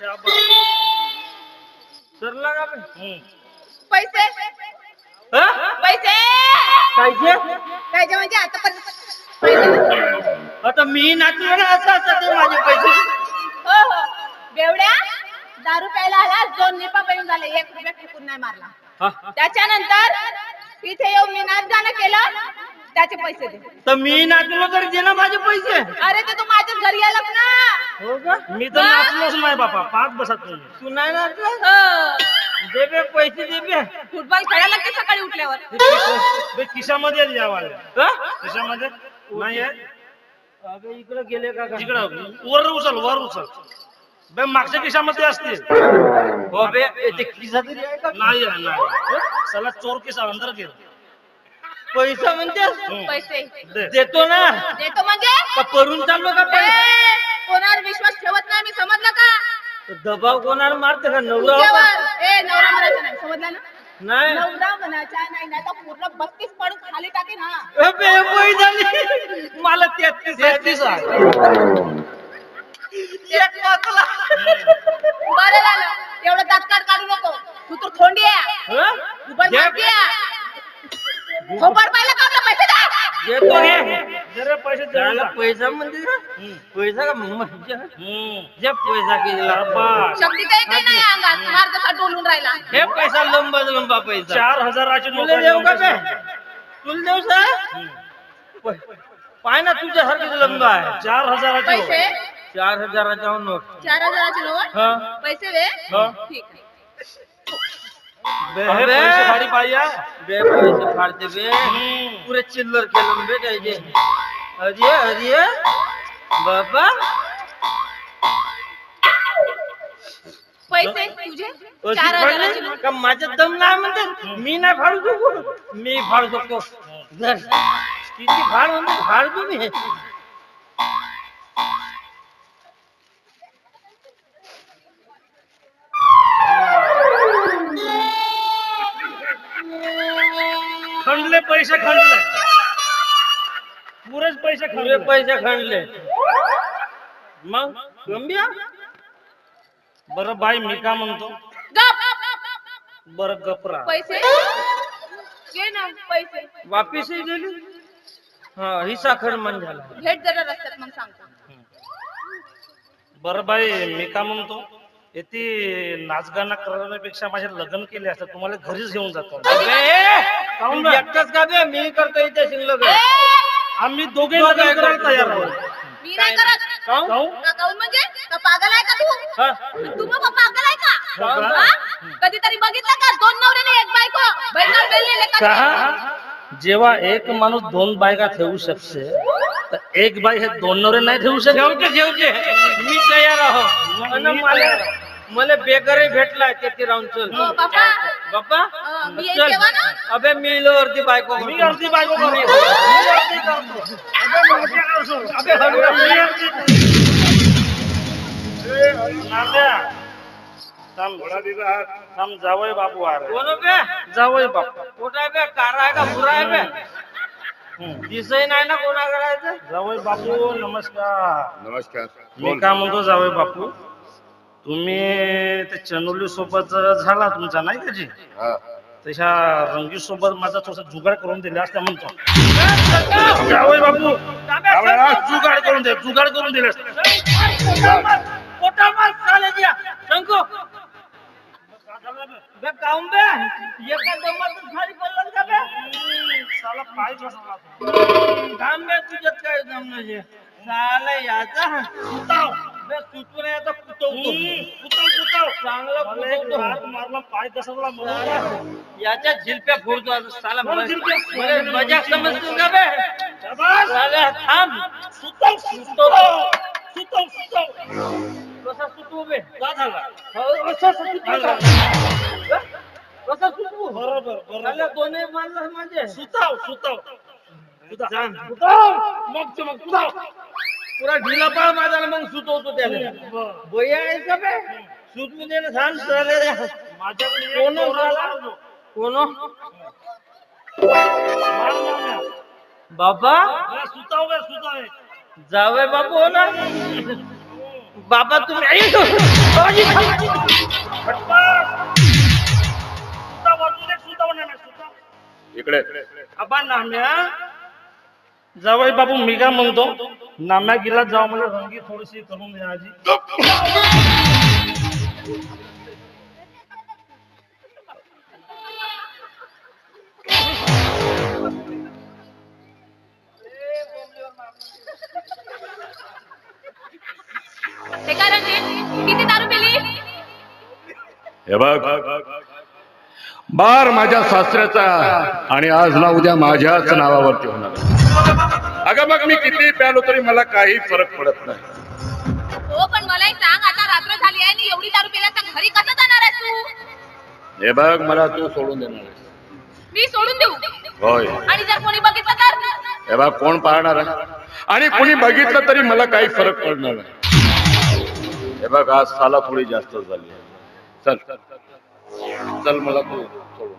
शाबास. सरला का. पैसे. हा? पैसे. पाहिजे? पाहिजे म्हणजे आता पण पैसे आता मी नाचलो ना असं असं ते माझे पैसे. हो हो. बेवड्या दारू प्यायला आला दोन निपा पेऊन झाले एक रुपया फेकून नाही मारला. त्याच्यानंतर इथे येऊन मी नाच गाणं केलं. त्याचे पैसे दे. तर मी नाचलो तरी दे ना माझे पैसे? अरे ते तू माझ्या घरी आलास ना. हो का? मी तर नाचलोच नाही बापा. पाच बसा तुम्ही. तू नाही नाचला हो. दे बे पैसे दे बे. फुटबॉल खेळायला लागते सकाळी उठल्यावर. बे खिशामध्ये द्यावाले खिशामध्ये? नाही आहे? अबे इकडे गेले का इकडे वर उचल वर उचल. बे मागच्या खिशामध्ये असतील. हो बे ते खिसा तरी आहे का? नाही आहे, नाही चला चोर खिसा अंदर गेला पैसा म्हणजे? पैसे. देतो ना. देतो म्हणजे? का परून चाललो का ए, कोणावर विश्वास ठेवत नाही मी समजलं का? दबाव कोणाला मारते का? नवरा तुझ्यावर ए नवरा म्हणायचा नाही समजलं ना? नाही. नवरा म्हणायचा नाही ना तर पूर्ण बत्तीस पडून खाली टाके ना. अबे, वय झाली. मला तेहतीस तेहतीस आहे. एक वाचला. बरं झालं. एवढं दातकाड काढू नको. तू तर थोंडी आहे. हं? घे, मारती आहे. खोपड पाहिलं का आपलं पैसे दे देतो घे. जरा पैसे द्यायला पैसा म्हणजे का? पैसा का म्हणजे जे पैसा केला शक्ती काही काही नाही अंगात. मार जसा डोलून राहिला. हे पैसा लंबा लंबा पैसा. चार हजाराची तुला देऊ का बे? तुला देऊ सा? पाय ना तुझ्यासारखीच लंबा आहे. चार हजाराची पैसे? चार हजाराच्या नोट. चार हजाराची नोट? हा. पैसे हा. ठीक आहे. बे पैसे फाडते बे. पुरे चिल्लर केलं बे त्याचे अरे अरे! बाबा! पैसे तुझे? चार हजाराची नोट का माझ्या दम नाही म्हणते? मी नाही फाडू शकतो. मी फाडू शकतो. धर. किती फाड म्हणते? फाड तुम्ही खंडले पैसे खंडले. पुरेच पैसे पुरे पैसे खंडले. मग? गंभीर? बरं बाई मी का म्हणतो? गप. बरं गपरा पैसे. घे ना पैसे. वापिस गेली? हा हिस्सा खंड झाला. भेट जरा रस्त्यात मग सांगतो. बरं बाई मी का म्हणतो? येते नाचगाणं करण्यापेक्षा माझे लग्न केले असतं तुम्हाला घरीच घेऊन जातो. काहून बे? एकटाच का बे? मी करतो इथे शिल्लक. आम्ही दोघे करायला तयार आहोत. मी नाही करत. काहून? का काहून म्हणजे? का पागल आहे का तू? हा? तू मग पागल आहे का? का? हा? कधीतरी बघितलं का? दोन नवऱ्याने एक बायको. बैठक बेललेले का का जेव्हा एक माणूस दोन बायका ठेवू शकते तर एक बाई हे दोन नवरे नाही ठेवू शकत? मी तयार आहो. मग अन मी मला तयार आहे. मला बेकरही भेटलाय ते राहून चल हो, बापा. बाप्पा हा, मी चल ना? अबे मी वरती बायको मी करतो. अर्धी बायको करतो. मी अर्धी करतो. अबे माझ्या करतो. अबे हलवा, मी अर्धी करतो. ए, नांद्या. थांब, थांब, जावई बापू कोण हो बे जावई बापू कुठं आहे बे कारा आहे का बुरा आहे बे हम्म. दिसही नाही ना कोणा करायचं जावई बापू नमस्कार नमस्कार मी काय म्हणतो जावई बापू तुम्ही ते चनोली सोबत झाला तुमचा नाही का जी? हा. तशा रंगी सोबत माझा थोडासा जुगाड करून दिला असता म्हणतो. जावई बापू जुगाड करून दे जुगाड करून दिले कोटा मार चाले दिया. शंकू बे काऊन बे? एका दमात खाली पडलं का बे? साला पाय घसरला. थांब बे तुझ्यात काय नाही साला याचा. बे सुटून याचा कुटवतो हम्म, कुताव, कुताव. चांगला मला एक हात मारला पाय घसरला म्हणून. याच्या झिलप्या फोडतो आता साला मला झिलप्या? मला मजाक समजतो का बे शाबास. साला थांब सुताव, सुताव. सुताव, सुताव. कसा सुटू बे का झाला? हो, असं सुटू? कसा सुटू बरोबर साला बरोबर दोन्ही मारलं माझे सुताव सुताव सुताव. मग मग सुताव. पुरा ढिला पाळ माझा मग सुटवतो त्याला. बरं. भैया आहे का बे? सुटू दे ना सांग सर माझ्याकडे एक कोण. कोण. बाबा? सुताव सुताव. जावे बापू हो ना. बाबा तुम्ही. इकडे. आबा नाम्या. जावई बाबू मी काय म्हणतो? नाम्या गेला जाऊ मला रंगी थोडीशी करून द्या आजी. हे काय रणजित किती दारू पिली? हे बघ बार माझ्या सासऱ्याचा आणि आज ना उद्या माझ्याच नावावरती होणार अगं मग मी किती प्यालो तरी मला काही फरक पडत नाही. हो पण मला एक सांग आता रात्र झाली आहे आणि एवढी दारू पिल्यास तर घरी कसं जाणार आहेस तू? हे बघ मला तू सोडून देणार आहेस. मी सोडून देऊ? होय. आणि जर कोणी बघितलं तर? हे बघ कोण पाहणार आहे? आणि कोणी बघितलं तरी मला काही फरक पडणार नाही. हे बघ आज साला थोडी जास्त झाली आहे. चल. चल मला तू सोडून.